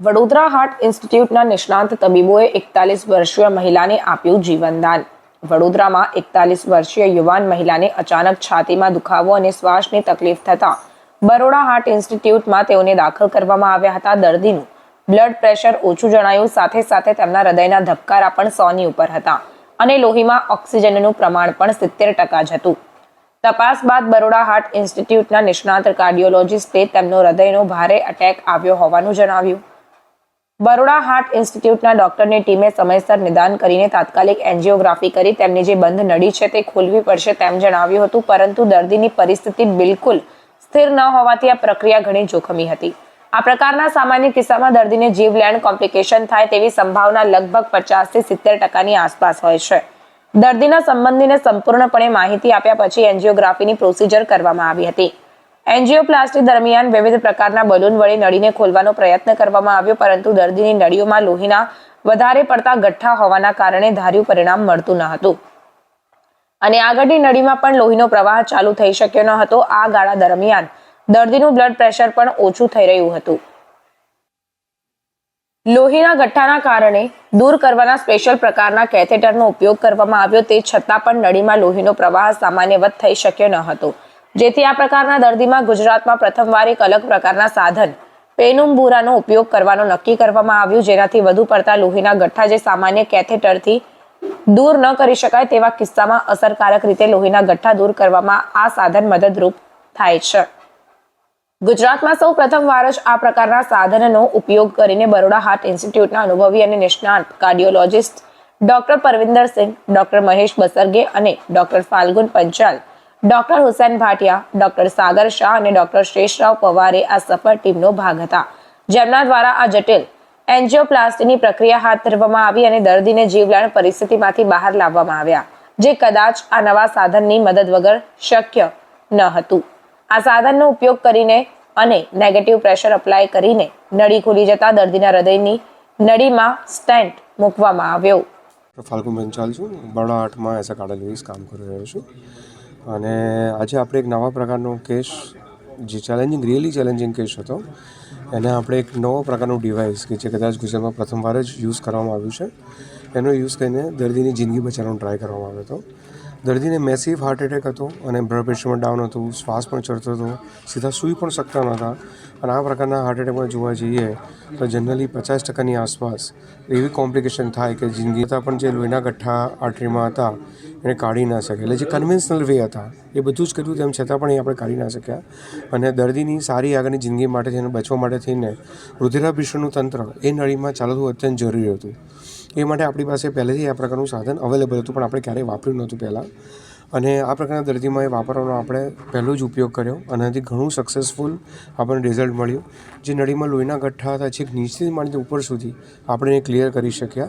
Vadodara heart ઇન્સ્ટિટ્યૂટના નિષ્ણાંત તબીબોએ એકતાલીસ વર્ષીય મહિલાને આપ્યું જીવનદાન. વડોદરામાં એકતાલીસ વર્ષીય યુવાન મહિલાને અચાનક છાતીમાં દુખાવો અને શ્વાસની તકલીફ થતાં બરોડા હાર્ટ ઇન્સ્ટિટ્યૂટમાં તેઓને દાખલ કરવામાં આવ્યા હતા દર્દીનું. બ્લડ પ્રેશર ઓછું જણાયું, સાથે સાથે તેમના હૃદયના ધબકારા પણ સોની ઉપર હતા અને લોહીમાં ઓક્સિજનનું પ્રમાણ પણ સિત્તેર ટકા જ હતું. તપાસ બાદ બરોડા હાર્ટ ઇન્સ્ટિટ્યૂટના નિષ્ણાંત કાર્ડિયોલોજિસ્ટે તેમનો હૃદયનો ભારે અટેક આવ્યો હોવાનું જણાવ્યું. બરોડા હાર્ટ ઇન્સ્ટિટ્યૂટના ડોક્ટરની ટીમે સમયસર નિદાન કરીને તાત્કાલિક એન્જિયોગ્રાફી કરી તેમની જે બંધ નળી છે તે ખોલવી પડશે તેમ જણાવ્યું હતું, પરંતુ દર્દીની પરિસ્થિતિ બિલકુલ સ્થિર ન હોવાથી આ પ્રક્રિયા ઘણી જોખમી હતી. આ પ્રકારના સામાન્ય કિસ્સામાં દર્દીને જીવલેણ કોમ્પ્લિકેશન થાય તેવી સંભાવના લગભગ પચાસથી સિત્તેર ટકાની આસપાસ હોય છે. દર્દીના સંબંધીને સંપૂર્ણપણે માહિતી આપ્યા પછી એન્જિયોગ્રાફીની પ્રોસિજર કરવામાં આવી હતી. એન્જિયોપ્લાસ્ટી દરમિયાન વિવિધ પ્રકારના બલૂન વડે નળીને ખોલવાનો પ્રયત્ન કરવામાં આવ્યો, પરંતુ દર્દીની નળીઓમાં લોહીના વધારે પડતા ગઠ્ઠા હોવાના કારણે ધાર્યું પરિણામ મળતું ન હતું. અને આગળની નળીમાં પણ લોહીનો પ્રવાહ ચાલુ થઈ શક્યો ન હતો. આ ગાળા દરમિયાન દર્દીનું બ્લડ પ્રેશર પણ ઓછું થઈ રહ્યું હતું. લોહીના ગઠ્ઠાના કારણે દૂર કરવાના સ્પેશિયલ પ્રકારના કેથેટરનો ઉપયોગ કરવામાં આવ્યો, તે છતાં પણ નળીમાં લોહીનો પ્રવાહ સામાન્યવત થઈ શક્યો ન હતો. જેથી આ પ્રકારના દર્દીમાં ગુજરાતમાં પ્રથમવાર એક અલગ પ્રકારના સાધન પેનુમ્બુરાનો ઉપયોગ કરવાનો નક્કી કરવામાં આવ્યું, જેનાથી વધુ પડતા લોહીના ગઠ્ઠા જે સામાન્ય કેથેટરથી દૂર ન કરી શકાય તેવા કિસ્સામાં અસરકારક રીતે લોહીના ગઠ્ઠા દૂર કરવામાં આ સાધન મદદરૂપ થાય છે. ગુજરાતમાં સૌ પ્રથમવાર જ આ પ્રકારના સાધનનો ઉપયોગ કરીને બરોડા હાર્ટ ઇન્સ્ટિટ્યૂટના અનુભવી અને નિષ્ણાત cardiologist doctor Parvinder Singh, doctor Mahesh Basarge અને doctor Falgun Panchal doctor Hussain Bhatia, doctor Sagar Shah અને ડોક્ટર શેષરાવ પવારે આ સફળ ટીમનો ભાગ હતા. જેમના દ્વારા આ જટિલ એન્જિયોપ્લાસ્ટીની પ્રક્રિયા હાથ ધરવામાં આવી અને દર્દીને જીવલેણ પરિસ્થિતિમાંથી બહાર લાવવામાં આવ્યા, જે કદાચ આ નવા સાધનની મદદ વગર શક્ય ન હતું. આ સાધનનો ઉપયોગ કરીને અને નેગેટિવ પ્રેશર અપ્લાય કરીને નળી ખુલી જતા દર્દીના હૃદયની નળીમાં સ્ટેન્ટ મૂકવામાં આવ્યો. ફાલ્ગુ પંચાલ છું બડા આઠમાં એઝ અ કામ કરી રહ્યો છું. અને આજે આપણે એક નવા પ્રકારનો કેસ, જે ચેલેન્જિંગ રિયલી ચેલેન્જિંગ કેસ હતો, એને આપણે એક નવો પ્રકારનું ડિવાઇસ કે જે કદાચ ગુજરાતમાં પ્રથમવાર જ યુઝ કરવામાં આવ્યું છે, એનો યુઝ કરીને દર્દીની જિંદગી બચાવવાનો ટ્રાય કરવામાં આવ્યો હતો. દર્દીને મેસિવ હાર્ટ એટેક હતો અને બ્લડ પ્રેશરમાં ડાઉન હતું, શ્વાસ પણ ચડતો હતો, સીધા સૂઈ પણ શકતા નહોતા અને આ પ્રકારના હાર્ટ એટેકમાં જોવા જઈએ તો જનરલી પચાસ ટકાની આસપાસ એવી કોમ્પ્લિકેશન થાય કે જિંદગીતા પણ જે લોહીના ગઠ્ઠા આર્ટરીમાં હતા, એને કાઢી ના શકે. એટલે જે કન્વેન્શનલ વે હતા, એ બધું જ કર્યું, તેમ છતાં પણ એ આપણે કાઢી ના શક્યા. અને દર્દીની સારી આગળની જિંદગી માટે થઈને બચવા માટે થઈને રુધિરાભિષણનું તંત્ર એ નળીમાં ચાલતું અત્યંત જરૂરી હતું. એ માટે આપણી પાસે પહેલેથી આ પ્રકારનું સાધન અવેલેબલ હતું, પણ આપણે ક્યારેય વાપર્યું નહોતું પહેલાં. અને આ પ્રકારના દર્દીમાં એ વાપરવાનો આપણે પહેલો જ ઉપયોગ કર્યો અને એનાથી ઘણું સક્સેસફુલ આપણને રિઝલ્ટ મળ્યું. જે નળીમાં લોહીના ગઠ્ઠા હતા, છેક નીચેથી માંડીને ઉપર સુધી આપણે એ ક્લિયર કરી શક્યા.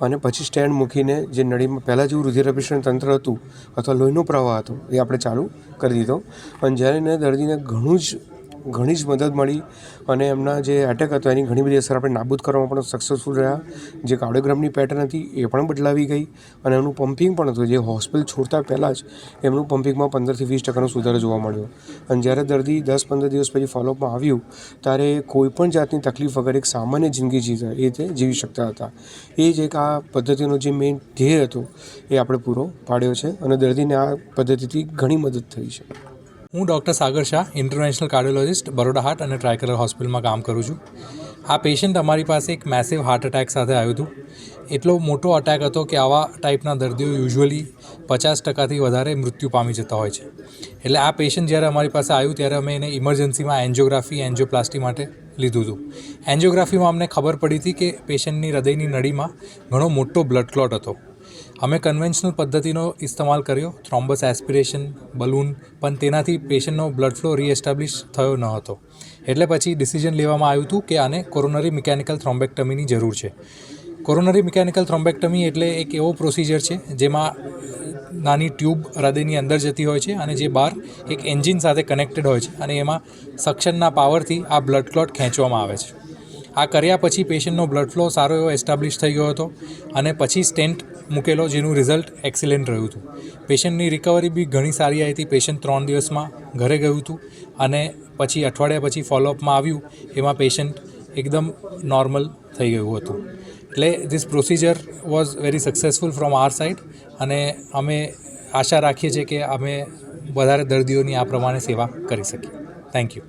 અને પછી સ્ટેન્ડ મૂકીને જે નળીમાં પહેલાં જેવું રુધિરાભિષણ તંત્ર હતું, અથવા લોહીનો પ્રવાહ હતો, એ આપણે ચાલુ કરી દીધો. અને જ્યારે દર્દીને ઘણું જ ઘણી જ મદદ મળી અને એમના જે એટેક હતો એની ઘણી બધી અસર આપણે નાબૂદ કરવામાં પણ સક્સેસફુલ રહ્યા. જે કાર્ડિયોગ્રામની પેટર્ન હતી એ પણ બદલાવી ગઈ અને એમનું પમ્પિંગ પણ હતું. જે હોસ્પિટલ છોડતા પહેલાં જ એમનું પમ્પિંગમાં પંદરથી વીસ ટકાનો સુધારો જોવા મળ્યો. અને જ્યારે દર્દી દસ પંદર દિવસ પછી ફોલોઅપમાં આવ્યું, ત્યારે કોઈ પણ જાતની તકલીફ વગર એક સામાન્ય જિંદગી જીવતા, એ તે જીવી શકતા હતા. એ જ એક આ પદ્ધતિનો જે મેઇન ધ્યેય હતો, એ આપણે પૂરો પાડ્યો છે અને દર્દીને આ પદ્ધતિથી ઘણી મદદ થઈ છે. હું doctor Sagar Shah, international cardiologist, Baroda heart અને ટ્રાયકલર હોસ્પિટલમાં કામ કરું છું. આ પેશન્ટ અમારી પાસે એક મેસિવ હાર્ટ અટેક સાથે આવ્યું હતું. એટલો મોટો અટેક હતો કે આવા ટાઈપના દર્દીઓ યુઝ્યુઅલી પચાસ ટકાથી વધારે મૃત્યુ પામી જતા હોય છે. એટલે આ પેશન્ટ જ્યારે અમારી પાસે આવ્યું ત્યારે અમે એને ઇમરજન્સીમાં એન્જિયોગ્રાફી એન્જિયોપ્લાસ્ટી માટે લીધું હતું. એન્જિયોગ્રાફીમાં અમને ખબર પડી હતી કે પેશન્ટની હૃદયની નળીમાં ઘણો મોટો બ્લડ ક્લોટ હતો. અમે કન્વેન્શનલ પદ્ધતિનો ઇસ્તેમાલ કર્યો. થ્રોમ્બસ એસ્પિરેશન, બલૂન, પણ તેનાથી પેશન્ટનો બ્લડ ફ્લો રીએસ્ટાબ્લિશ થયો ન હતો. એટલે પછી ડિસિઝન લેવામાં આવ્યું હતું કે આને કોરોનરી મિકેનિકલ થ્રોમ્બેક્ટમીની જરૂર છે. કોરોનરી મિકેનિકલ થ્રોમ્બેક્ટમી એટલે એક એવો પ્રોસિજર છે, જેમાં નાની ટ્યુબ હૃદયની અંદર જતી હોય છે અને જે બહાર એક એન્જિન સાથે કનેક્ટેડ હોય છે અને એમાં સક્શનના પાવરથી આ બ્લડ ક્લોટ ખેંચવામાં આવે છે. આ કર્યા પછી પેશન્ટનો બ્લડ ફ્લો સારો એવો એસ્ટાબ્લિશ થઈ ગયો હતો અને પછી સ્ટેન્ટ મૂકેલો જેનું રિઝલ્ટ એક્સિલેન્ટ રહ્યું હતું. પેશન્ટની રિકવરી બી ઘણી સારી આવી હતી. પેશન્ટ ત્રણ દિવસમાં ઘરે ગયું હતું અને પછી અઠવાડિયા પછી ફોલોઅપમાં આવ્યું. એમાં પેશન્ટ એકદમ નોર્મલ થઈ ગયું હતું. એટલે this procedure was very successful from our side અને અમે આશા રાખીએ છીએ કે અમે વધારે દર્દીઓની આ પ્રમાણે સેવા કરી શકીએ. Thank you